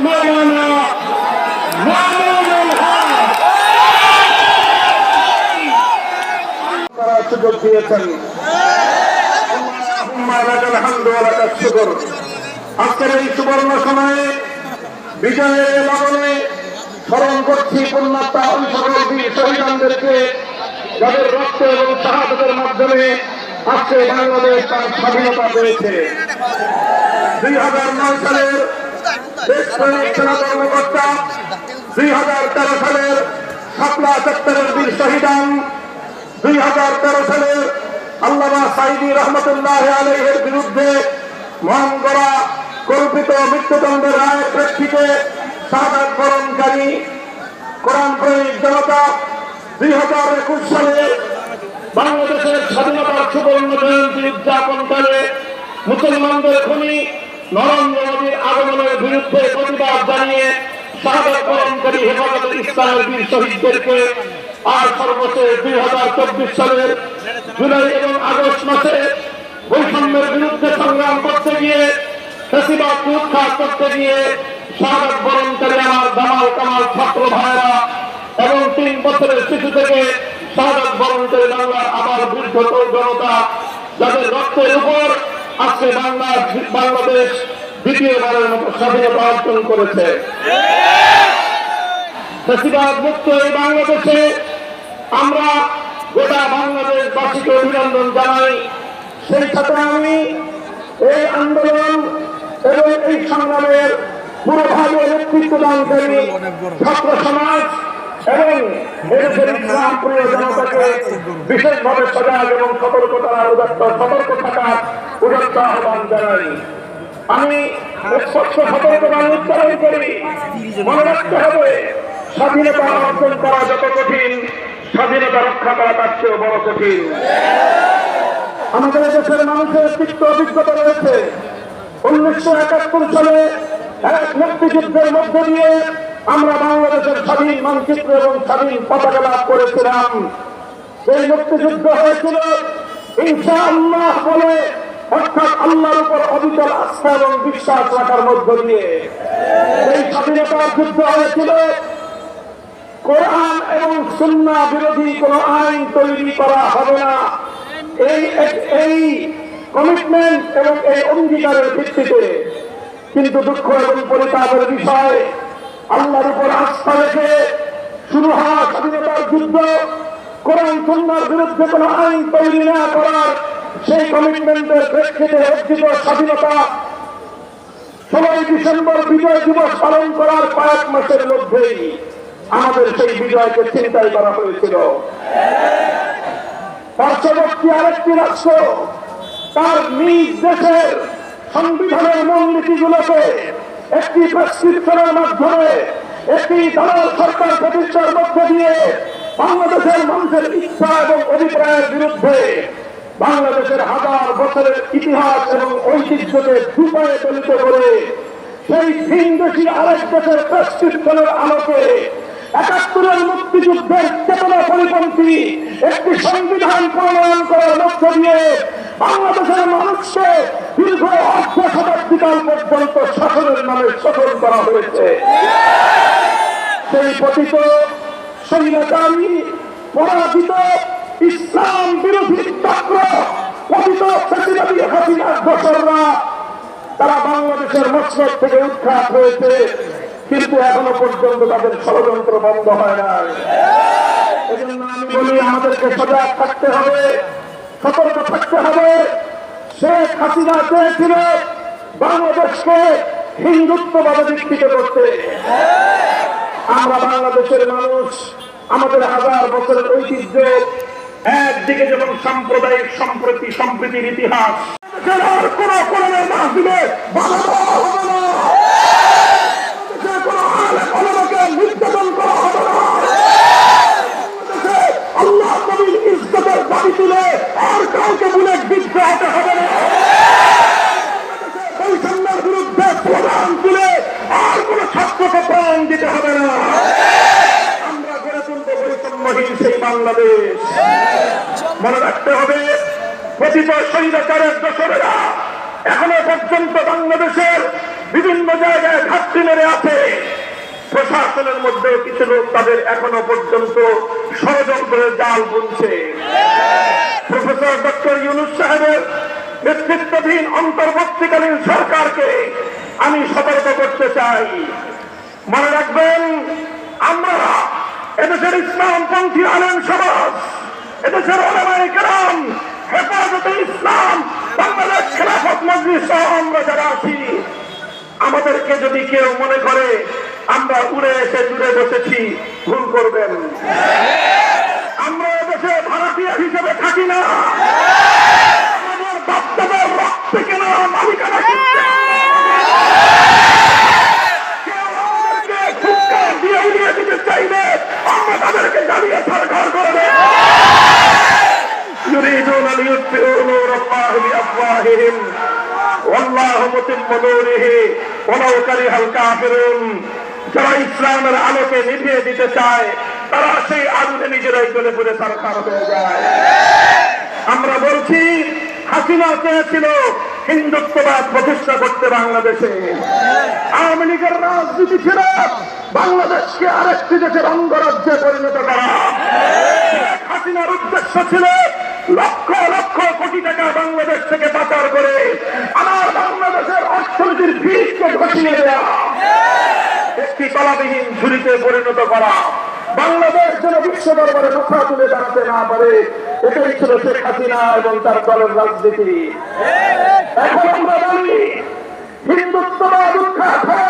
হক করার সুযোগ দিয়েছেন আজকের করছি সকল বীর শহীদানদেরকে যাদের রক্ত এবং শাহাদতের মাধ্যমে আজকে বাংলাদেশ তার স্বাধীনতা পেয়েছে। দুই হাজার নয় সালের দুই হাজার তেরো সালের শাপলা চত্বরের বীর শহীদান, দুই হাজার তেরো সালের আল্লামা সাইদি রহমতুল্লাহ বিরুদ্ধে মহান করা কল্পিত মৃত্যুদণ্ডের প্রেক্ষিতে সাদা করণকারী জনতা দুই হাজার একুশ সালে বাংলাদেশের স্বাধীনতার সুবর্ণ জয়ন্তী করে। মুসলমানদের খুনি নরেন্দ্র মোদীর আগমনের বিরুদ্ধে প্রতিবাদ জানিয়ে শাহাদ করণকারী হেফাজত ইসলামের বীর শহীদদেরকে আর সর্বশেষ দুই হাজার চব্বিশ সালের জুলাই এবং আগস্ট মাসে বৈষম্যের বিরুদ্ধে সংগ্রাম করতে গিয়ে ফেসিবাদ উৎখাত করতে গিয়ে শাহাদ বরণকারী আমার দামাল কামাল ছাত্র ভাইরা এবং তিন বছরের শিশু থেকে বরণ করে বাংলার আবার বৃদ্ধ জনতা যাদের রক্তের উপর আজকে বাংলা বাংলাদেশ দ্বিতীয়বারের মতো স্বাধীনতা অর্জন করেছে ফেসিবাদ মুক্ত এই বাংলাদেশে আমরা গোটা বাংলাদেশবাসীকে অভিনন্দন জানাই। সেই সাথে আমি এই আন্দোলন এবং এই সংগ্রামের পুরোভাবে নেতৃত্ব দানকারী ছাত্র সমাজ এবং ইসলাম প্রিয় জনতাকে বিশেষভাবে সজাগ এবং সতর্কতার সতর্ক থাকার উদাত্ত আহ্বান জানাই। আমি স্পষ্ট সতর্কবাণী উচ্চারণ করি। মনে রাখতে হবে। স্বাধীনতা অর্জন করা যত কঠিন, স্বাধীনতা রক্ষা করা তার চেয়েও বড় কঠিন। আমাদের দেশের মানুষের তিক্ত অভিজ্ঞতা রয়েছে। উনিশশো একাত্তর সালে এক মুক্তিযুদ্ধের মধ্য দিয়ে আমরা বাংলাদেশের স্বাধীন মানচিত্র এবং স্বাধীন পতাকা লাভ করেছিলাম। এই মুক্তিযুদ্ধ হয়েছিল ইনশা আল্লাহ বলে অর্থাৎ আল্লাহর উপর অবিচল আস্থা এবং বিশ্বাস রাখার মধ্য দিয়ে এই স্বাধীনতার যুদ্ধ হয়েছিল। কোরআন এবং সুন্না বিরোধী কোন আইন তৈরি করা হবে না। এই এই কমিটমেন্ট এবং এই অঙ্গীকারের ভিত্তিতে কিন্তু দুঃখ এবং পরিতাপের বিষয় আল্লাহর উপর আস্থা রেখে শুরু হওয়া স্বাধীনতার যুদ্ধ, কোরআন, সুন্নার বিরুদ্ধে কোন আইন তৈরি না করার সেই কমিটমেন্টের প্রেক্ষিতে অর্জিত স্বাধীনতা ষোলোই ডিসেম্বর বিজয় দিবস পালন করার কয়েক মাসের মধ্যেই আমাদের সেই বিজয়কে চিন্তাই করা হয়েছিল। পার্শ্ববর্তী আরেকটি রাষ্ট্র, তার নিজ দেশের সংবিধানের মূলনীতিগুলোকে একটি প্রেসক্রিপশনের মাধ্যমে, একটি দলাল সরকার প্রতিষ্ঠার মধ্য দিয়ে বাংলাদেশের মানুষের ইচ্ছা এবং অভিপ্রায়ের বিরুদ্ধে বাংলাদেশের হাজার বছরের ইতিহাস এবং ঐতিহ্যকে দুপায়ে দলিত করে সেই ভিন দেশি আরেক দেশের প্রেসক্রিপশনের আলোকে একাত্তরের মুক্তিযুদ্ধের চেতনা পরিপন্থী একটি সংবিধান প্রণয়ন করার মধ্য দিয়ে বাংলাদেশের মানুষকে দীর্ঘ অর্ধ শতাব্দীকাল পর্যন্ত শাসনের নামে শোষণ করা হয়েছে। সেই পতিত স্বৈরাচারী পরাজিত ইসলাম বিরোধী চক্র পতিত ফেসিবাদী হাসিনার দোসররা তারা বাংলাদেশের মসনদ থেকে উৎখাত হয়েছে, কিন্তু এখনও পর্যন্ত তাদের ষড়যন্ত্র বন্ধ হয় নাই। এজন্য বলি, আমাদেরকে সজাগ থাকতে হবে, সতর্ক থাকতে হবে। শেখ হাসিনা চেয়েছিল বাংলাদেশকে হিন্দুত্ববাদে দীক্ষিত করতে। আমরা বাংলাদেশের মানুষ, আমাদের হাজার বছরের ঐতিহ্য একদিকে যেমন সাম্প্রদায়িক সম্প্রতি সম্প্রীতির ইতিহাস কোন নির্যাতন করা হবে না বাংলাদেশে আল্লাহ নবীর ইজ্জতের দাবি তুলে আর কাউকে বুলেট বিদ্ধ হতে হবে না বাংলাদেশে বৈষম্যের বিরুদ্ধে প্রধান তুলে আর কোন ছাত্রকে প্রাণ দিতে হবে না আমরা গড়ে তুলবো বৈষম্যহীন সেই বাংলাদেশ। মনে রাখতে হবে এখনও পর্যন্ত বাংলাদেশের বিভিন্ন জায়গায় ঘাটতি মেরে আছে। প্রশাসনের মধ্যে কিছু লোক তাদের এখনও পর্যন্ত ষড়যন্ত্রের জাল বুনছে প্রফেসর ডক্টর ইউনুস সাহেবের নেতৃত্বাধীন অন্তর্বর্তীকালীন সরকারকে আমি সতর্ক করতে চাই। মনে রাখবেন, আমরা এদেশের ইসলামপন্থী আলেম সমাজ, এদেশের ওলামায়ে কেরাম, হেফাজতে ইসলাম, বাংলাদেশ খেলাফত মজলিস সহ আমরা যারা আছি, আমাদেরকে যদি কেউ মনে করে, আমরা উড়ে এসে জুড়ে বসেছি, ভুল করবেন। আমরা এদেশে ভারতীয় হিসেবে থাকি না। আমাদের বাচ্চাদের রক্ত কেনা মালিকানা কেউ আমাদেরকে দিয়ে উড়িয়ে দিতে আমরা তাদেরকে জ্বালিয়ে সরকার করবে يريدون ليطفئوا نور الله بأفواههم والله متم نوره ولو كره الكافرون যারা ইসলামের আলোকে নিভিয়ে দিতে চায় তারা সেই আগুনে নিজেরাই চলে পড়ে সরকার হয়ে যায় আমরা বলছি হাসিনা চেয়েছিল হিন্দুত্ববাদ প্রতিষ্ঠা করতে বাংলাদেশে আওয়ামী লীগের রাজনীতি ছিল বাংলাদেশকে আরেকটি দেশের অঙ্গরাজ্যে পরিণত করা। হাসিনার উদ্দেশ্য ছিল লক্ষ লক্ষ কোটি টাকা বাংলাদেশ থেকে পাচার করে আমার বাংলাদেশের অর্থনীতির ভিড়কে ঘটিয়ে দেওয়া একটি তলাবিহীন ঝুড়িতে পরিণত করা। বাংলাদেশ যেন বিশ্ব দরবারে কথা তুলে দাঁড়াতে না পারে, এটাই ছিল শেখ হাসিনা এবং তার দলের রাজনীতি। এখন আমরা বলি হিন্দুত্ববাদ উৎখাত পর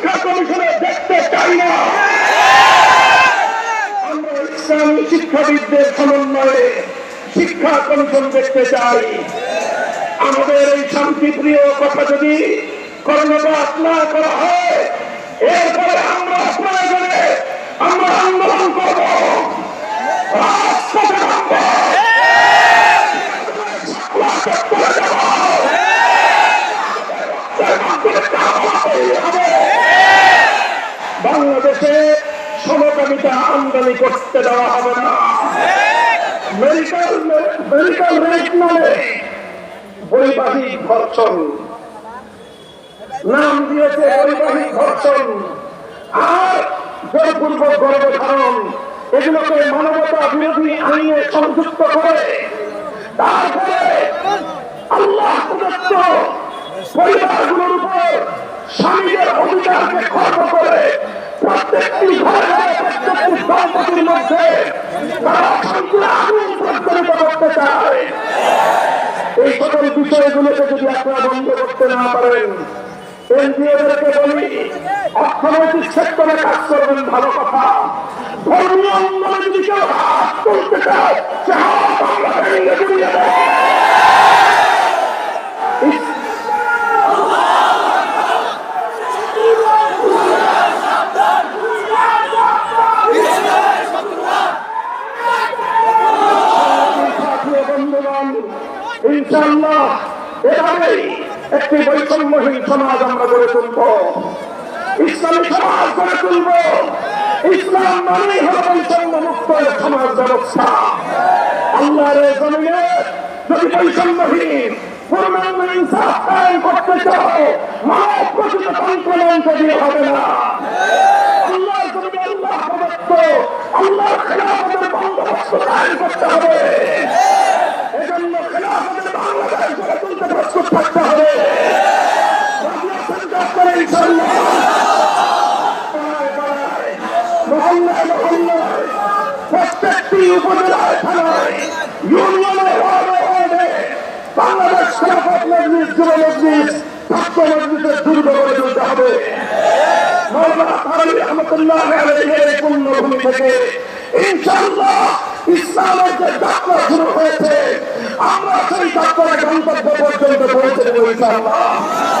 শিক্ষা কমিশনে দেখতে চাই না। আমরা ইসলামী শিক্ষাবিদদের সমন্বয়ে শিক্ষা কমিশন দেখতে চাই। আমাদের এই শান্তিপ্রিয় কথা যদি কর্ণপাত না করা হয়, এরপরে আমরা প্রয়োজনে আমরা আন্দোলন করব। রাজপথে নামব চত্বরে যাব। বাংলাদেশে সমকামিতা আমদানি করতে দেওয়া হবে না। মেডিকেল মেডিকেল রেট নামে দিয়েছে বৈবাহিক ধর্ষণ। এগুলোকে মানবতা বিরোধী আইনে সংযুক্ত করে তারপরে আল্লাহ পরিবারগুলোর উপর স্বামীদের অধিকারকে খর্ব করে প্রত্যেকটি ঘরে প্রত্যেকটি মধ্যে করতে চায় এই সকল বিষয়গুলোকে যদি আপনারা বন্ধ করতে না পারেন অর্থনৈতিক ভালো কথা। ধর্মীয় দেয় প্রিয় বন্ধুগণ ইনশাল্লাহ এভাবেই একটি বৈষম্যহীন সমাজ আমরা গড়ে তুলব। ইসলামী সমাজ গড়ে তুলব। ইসলাম মানেই হল বৈষম্য মুক্ত সমাজ ব্যবস্থা। আল্লাহর জমিনে যদি বৈষম্যহীন পূর্ণাঙ্গ ইনসাফ কায়েম করতে চাও, মানব প্রকৃত তন্ত্রমন্ত্র দিয়ে হবে না, আল্লাহর জমিনে আল্লাহ প্রস্তুত থাকতে হবে। মহল্লায় মহল্লায় প্রত্যেকটি উপজেলায় থানায় ইউনিয়নে বাংলাদেশ খেলাফত মজলিস যুব মজলিস ছাত্র মজলিসের দুর্গ গড়ে তুলতে হবে রহমতুল্লাহ আলাইহির থেকে হয়েছে আমরা সেই যাত্রা গন্তব্য পর্যন্ত ইনশাআল্লাহ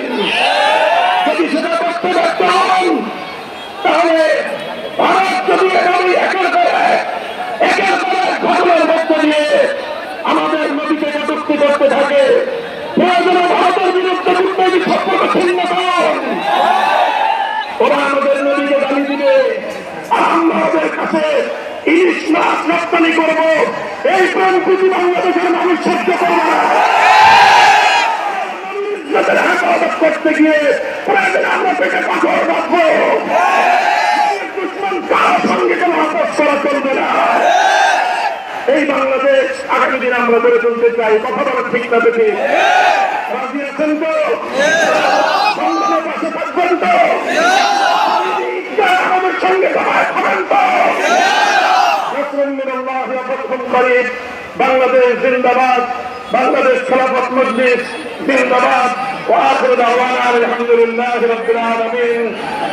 কটুক্তি করতে থাকে। ভারতের বিরুদ্ধে বিপ্লবী সম্পর্ক ছিন্ন ওরা আমাদের নদীকে দিবে। আর আমরা ওদের কাছে ইলিশ মাছ রপ্তানি করব। এই প্রাণপুতি বাংলাদেশের মানুষ সহ্য করবে না। করতে গিয়ে আমরা পাথর দুশ্মন কারও সঙ্গে করা চলবে না। এই বাংলাদেশ আগামী দিন আমরা গড়ে তুলতে চাই কথা বলা ঠিক না বেশি রাজি আছেন তো সংগ্রামের পাশে থাকবেন তো আমাদের সঙ্গে সবাই খাবেন তো نصر من الله وفتح قريب বাংলাদেশ জিন্দাবাদ বাংলাদেশ খেলাফত মজলিস জিন্দাবাদ واخر دعوانا الحمد لله رب العالمين